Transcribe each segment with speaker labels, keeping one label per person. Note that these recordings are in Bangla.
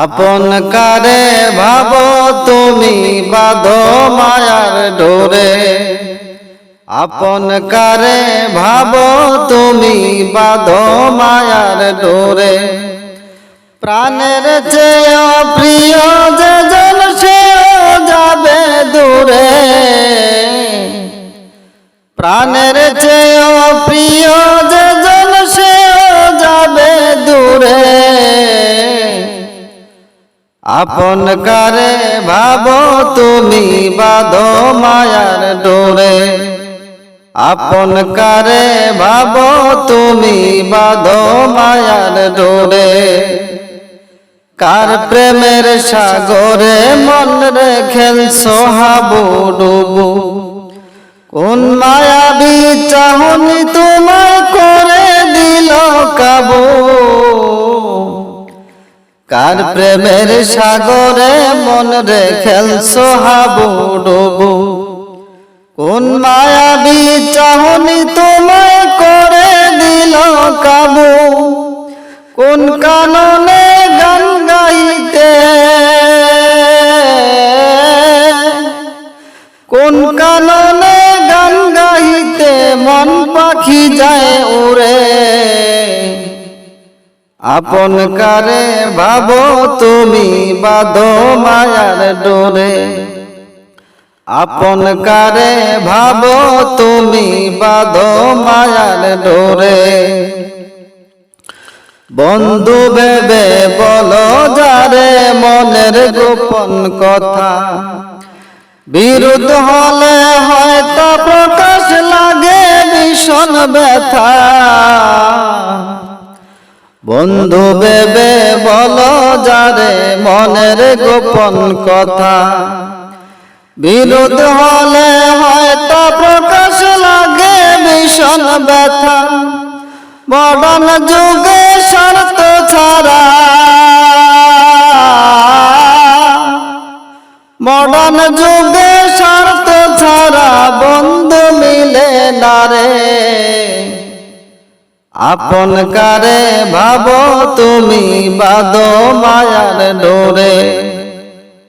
Speaker 1: আপন কারে ভাব তুমি বাঁধো মায়ার ডোরে। আপন কারে ভাব তুমি বাঁধো মায়ার ডোরে। প্রাণের চেয়ে প্রিয় যে জন সেও যাবে দূরে। প্রাণের চেয়ে প্রিয় যে জন সেও যাবে দূরে। আপন কারে ভাব তুমি বাঁধো মায়ার ডোরে। আপন কারে ভাব তুমি বাঁধো মায়ার ডোরে। কার প্রেমের সাগরে মন রেখেল সোহাবু ডুবু। কোন মায়াবী চাহনি তোমায় করে দিল কাবু। কার প্রেমের সাগরে মন রেখেল সোহাবু ডুবু? কোন মায়াবী চাহনি তোমায় করে দিল কাবু? কোন কাননে গান গাইতে? কোন কাননে গান গাইতে? মন পাখি যায় উড়ে আপন কারে ভাবো তুমি বাঁধো মায়ার ডোরে। আপন কারে ভাবো তুমি বাঁধো মায়ার ডোরে। বন্ধু ভেবে বলো যারে মনের গোপন কথা। বিরুদ্ধ হলে হয়তো প্রকাশ লাগে ভীষণ ব্যথা। বন্ধু বেবে বলো যারে মনের গোপন কথা। বিরোধ হলে হয়তো প্রকাশ লাগে ভীষণ ব্যথা। মডার্ন যুগে শর্ত ছাড়া। মডার্ন যুগে শর্ত ছাড়া বন্ধু মিলে না রে। আপন কারে ভাবো তুমি বাদো মায়ার ডোরে।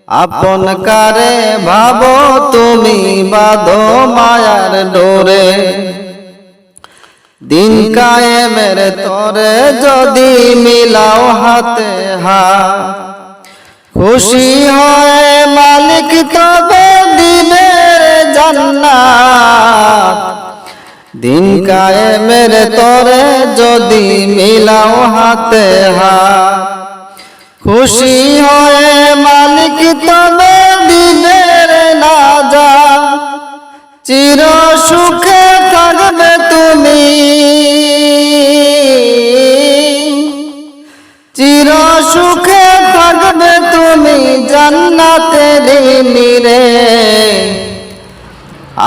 Speaker 1: আপন কারে ভাবো তুমি বাদো মায়ার ডোরে। দিন কায়েমের তরে যদি মিলাও হাতে হা, খুশি হয় মালিক তবে দিবে জান্নাত। দিন কায়েমের তরে যদি মিলাও হাতে হা খুশি হয়ে মালিক তবে দিবে না যা চির সুখে থাকবে তুমি। চির সুখে থাকবে তুমি জান্নাতের নিরে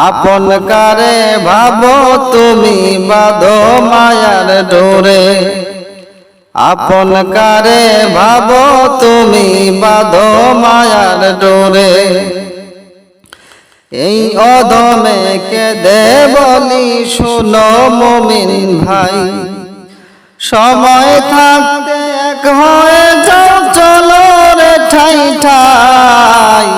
Speaker 1: আপন কারে ভাবো তুমি বাঁধো মায়ার ডোরে। আপন কারে ভাবো তুমি বাঁধো মায়ার ডোরে। এই অধমে কেঁদে বলি শুনো মমিন ভাই। সময় থাকতে এক হয়ে যাও চলো রে ঠাই ঠাই।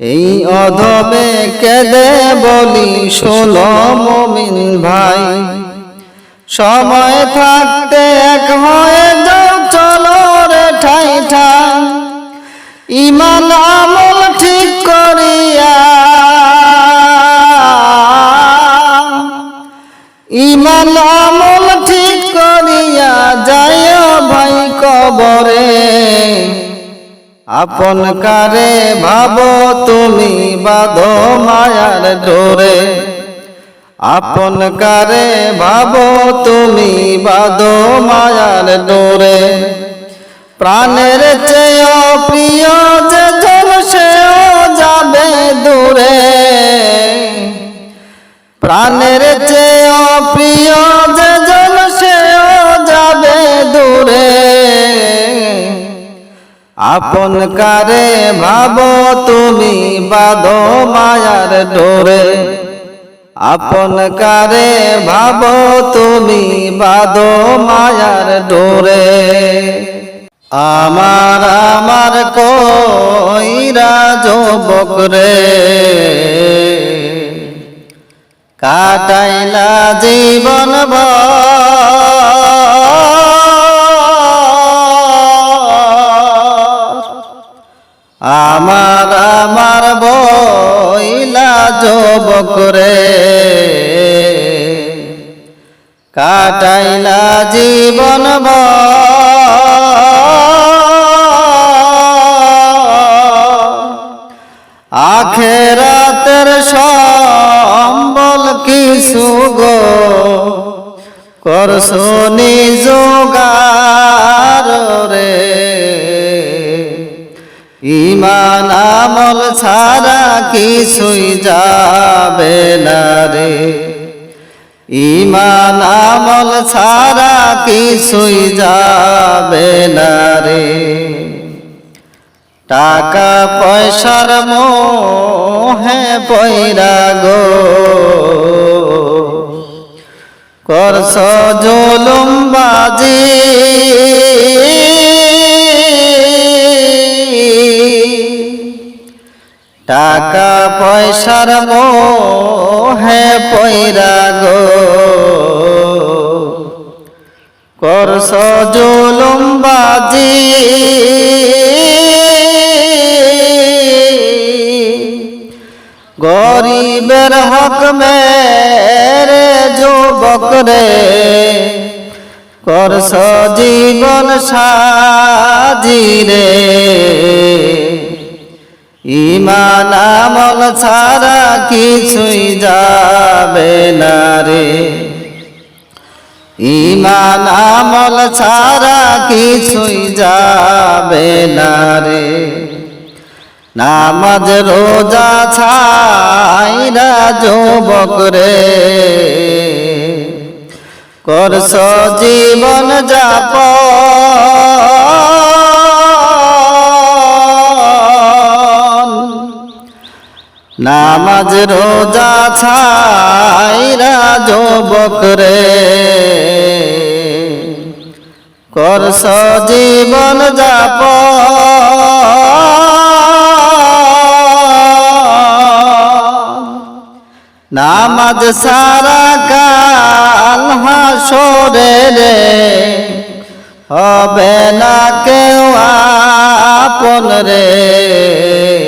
Speaker 1: এই অধমে কেঁদে বলি, শোনো মমিন ভাই, সময় থাকতে এক হয়ে যাও, চলো রে ঠাই ঠাই। ইমান, আমল ঠিক করিয়া ইমান, আমল ঠিক করিয়া যায় ভাই কবরে। আপন কারে ভাবো তুমি বাঁধো মায়ার ডোরে আপন কারে ভাবো তুমি বাঁধো মায়ার ডোরে প্রাণের চেয়ে প্রিয় যে জন সেও যাবে দূরে। প্রাণের চেয়ে প্রিয় যে জন সেও যাবে দূরে। আপন কারে ভাবো তুমি বাঁধো মায়ার ডোরে। আপন কারে ভাবো তুমি বাঁধো মায়ার ডোরে। আমার আমার কইরা যুবক রে, কাটাইলা জীবন আমার আমার বইলা যুবক রে। কাটাইলা জীবন আখেরাতের সম্বল কিছু গো। করছ নিজগার রে। ইমান আমল ছাড়া কিছুই যাবে না রে। ইমান আমল ছাড়া কিছুই যাবে না রে। টাকা পয়সার মোহে পয়রা গো। করছ জুলুম বাজি। টাকা পয়সার মোহে পয়রা গো। করছ জুলুম বাজি। গরিবের হক মেরে যুবক রে। করছ জীবন সাজি রে। ইমান আমল ছাড়া কিছুই যাবে না রে। ইমান আমল ছাড়া কিছুই যাবে না রে। নামাজ রোজা ছাইরা যুবক রে। করছ জীবন যাপ নামাজ রোজা ছাইরা যুবক রে। করছ জীবন যাপ নামাজ সারা কাল হাসরে রে। হবে না কেউ আপন রে।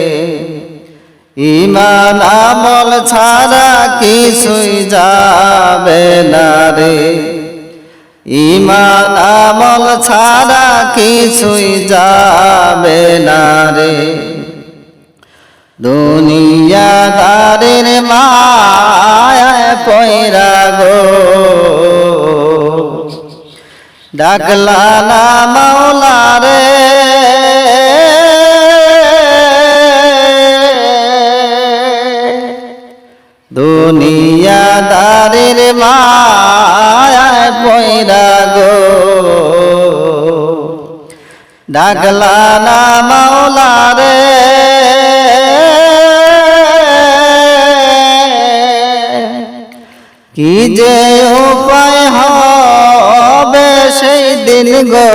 Speaker 1: ইমান আমল ছাড়া কিছুই যাবে না রে। ইমান আমল ছাড়া কিছুই যাবে না রে। দুনিয়াদারের মায় পয়রা গো। ডাকলা না মাওলা রে দুনিয়াদারের মায় পয়রা গো। ডাকলা না মাওলা রে কি যে উপায় হবে সেই দিন গো।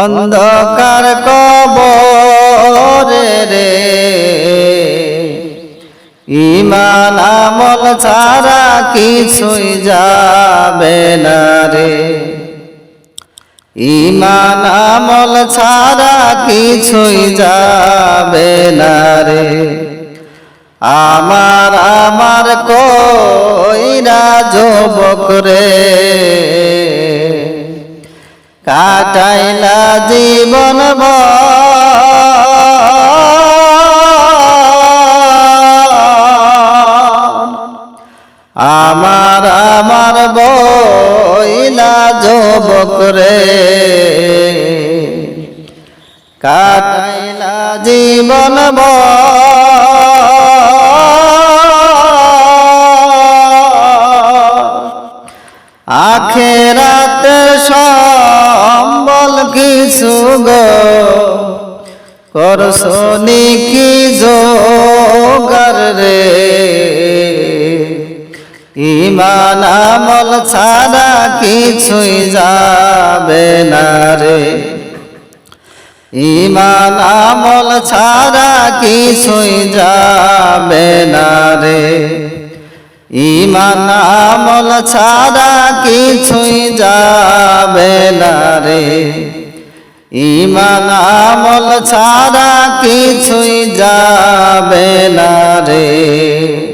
Speaker 1: অন্ধকার কবরে রে ইমান আমল ছাড়া কিছুই যাবে না রে। ইমান আমল ছাড়া কিছুই যাবে না রে। আমার আমার কইরা যুবক রে। কাটাইলা জীবন আমার যুবক রে কাটাইলা জীবন আখেরাতের সম্বল কিছু গো। করসনি কি জোগার রে? ইমান আমল ছাড়া কিছুই যাবে না রে। ইমান আমল ছাড়া কিছুই যাবে না রে। ইমান আমল ছাড়া কিছুই যাবে না রে। ইমান আমল ছাড়া কিছুই যাবে না রে।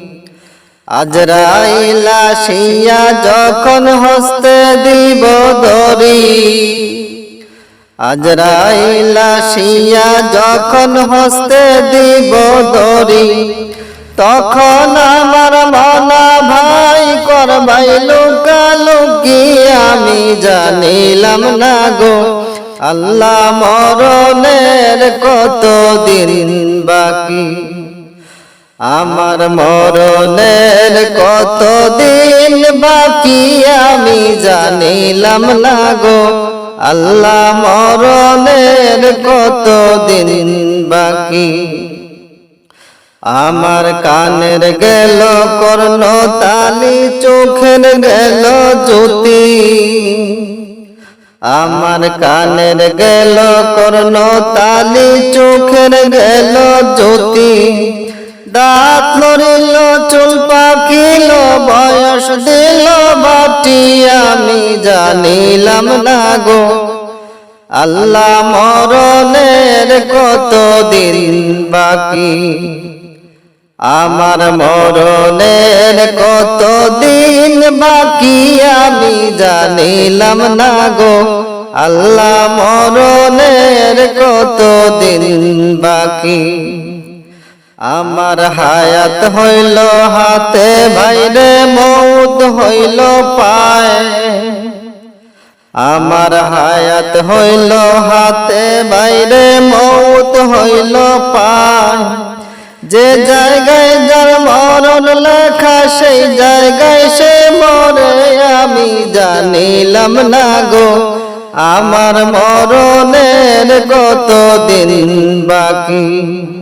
Speaker 1: আজরাইলা শিয়া যখন হস্তে দিব দরি আজরাইলা শিয়া যখন হস্তে দিব দরি তখন আমার মনা ভাই করবাই লুকালুকি, আমি জানিলাম না গো, আল্লাহ মরণের কত দিন বাকি? আমার মরণের কত দিন বাকি আমি জানিলাম না গো। আল্লাহ মরণের কত দিন বাকি? আমার কানের গেল কর্ণ তালি চোখের গেল জ্যোতি। আমার কানের গেল কর্ণ তালি চোখের গেল জ্যোতি। দাঁত নড়িল, চুল পাকিল, বয়স দিল, বাটি আমি জানিলাম না গো। আল্লাহ মরণের কত দিন বাকি? আমার মরণের কত দিন বাকি আমি জানিলাম না গো। আল্লাহ মরণের কত দিন বাকি? আমার হায়াত হইল হাতে, ভাইরে মৌত হইল পায়। আমার হায়াত হইল হাতে বাইরে মৌত হইল পায়। যে জায়গায় যার মরণ লেখা, সেই জায়গায় সে মরে, আমি জানিলাম না গো, আমার মরণের কত দিন বাকি?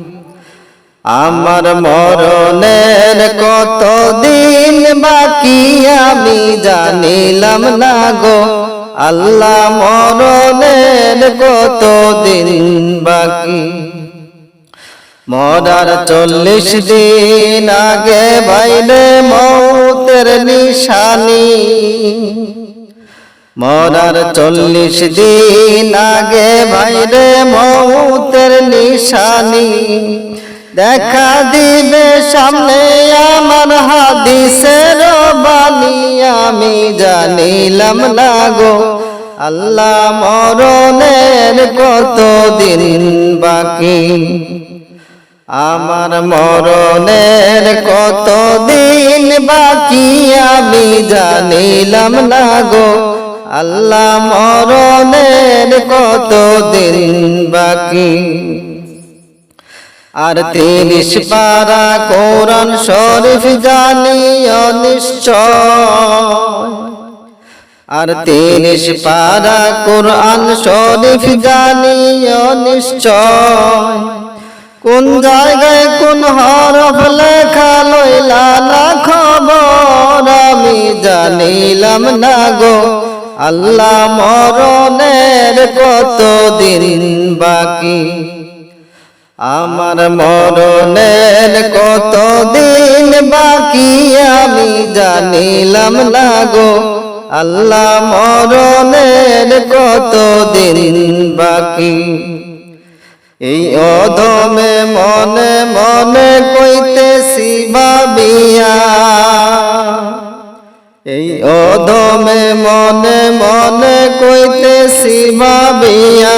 Speaker 1: আমার মরণের কত দিন বাকি আমি জানিলাম না গো। আল্লাহ মরণের কত দিন বাকি। মরার চল্লিশ দিন আগে বাইরে মৌতের নিশানি। মরার চল্লিশ দিন আগে বাইরে মৌতের নিশানি। দেখা দিবে সামনে আমার হাদিসের বাণী, আমি জানিলাম না গো। আল্লাহ মরণের কত দিন বাকি? আমার মরণের কত দিন বাকি, আমি জানিলাম না গো। আল্লাহ মরণের কত দিন বাকি? আর তিরিশ পারা কোরআন শরীফ জানিও নিশ্চয়। আর তিরিশ পারা কোরআন শরীফ জানিও নিশ্চয়। কোন জায়গায় কোন হরফ লেখা লইলা না খবর আমি জানিলাম না গো। আল্লাহ মরণের কত দিন বাকি? আমার মরণের কত দিন বাকি আমি জানিলাম না গো। আল্লাহ মরণের কত দিন বাকি। এই অধমে মনে মনে কইতেছি, ভাবিয়া। এই অধমে মনে মনে কইতেছি, ভাবিয়া।